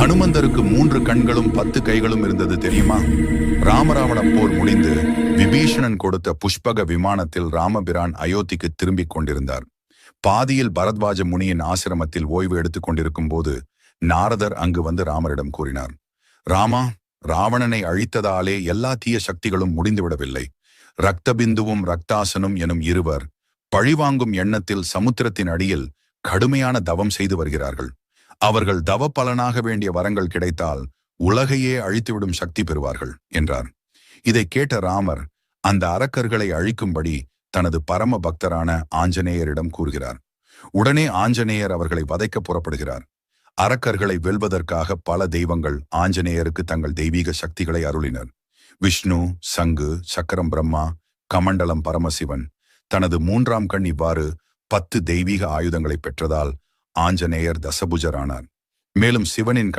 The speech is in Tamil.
ஹனுமந்தருக்கு மூன்று கண்களும் பத்து கைகளும் இருந்தது தெரியுமா? ராமராவண போர் முடிந்து விபீஷணன் கொடுத்த புஷ்பக விமானத்தில் ராமபிரான் அயோத்திக்கு திரும்பிக் கொண்டிருந்தார். பாதியில் பரத்வாஜ முனியின் ஆசிரமத்தில் ஓய்வு எடுத்துக் கொண்டிருக்கும் போது நாரதர் அங்கு வந்து ராமரிடம் கூறினார் ராமா ராவணனை அழித்ததாலே எல்லா தீய சக்திகளும் முடிந்துவிடவில்லை. ரக்தபிந்துவும் ரக்தாசனும் எனும் இருவர் பழிவாங்கும் எண்ணத்தில் சமுத்திரத்தின் அடியில் கடுமையான தவம் செய்து வருகிறார்கள். அவர்கள் தவ பலனாக வேண்டிய வரங்கள் கிடைத்தால் உலகையே அழித்துவிடும் சக்தி பெறுவார்கள் என்றார். இதை கேட்ட ராமர் அந்த அரக்கர்களை அழிக்கும்படி தனது பரம பக்தரான ஆஞ்சநேயரிடம் கூறுகிறார். உடனே ஆஞ்சநேயர் அவர்களை வதைக்க புறப்படுகிறார். அரக்கர்களை வெல்வதற்காக பல தெய்வங்கள் ஆஞ்சநேயருக்கு தங்கள் தெய்வீக சக்திகளை அருளினர். விஷ்ணு சங்கு சக்கரம் பிரம்மா கமண்டலம் பரமசிவன் தனது மூன்றாம் கண் இவ்வாறு பத்து தெய்வீக ஆயுதங்களை பெற்றதால் ஆஞ்சநேயர் தசபுஜரானார். மேலும் சிவனின்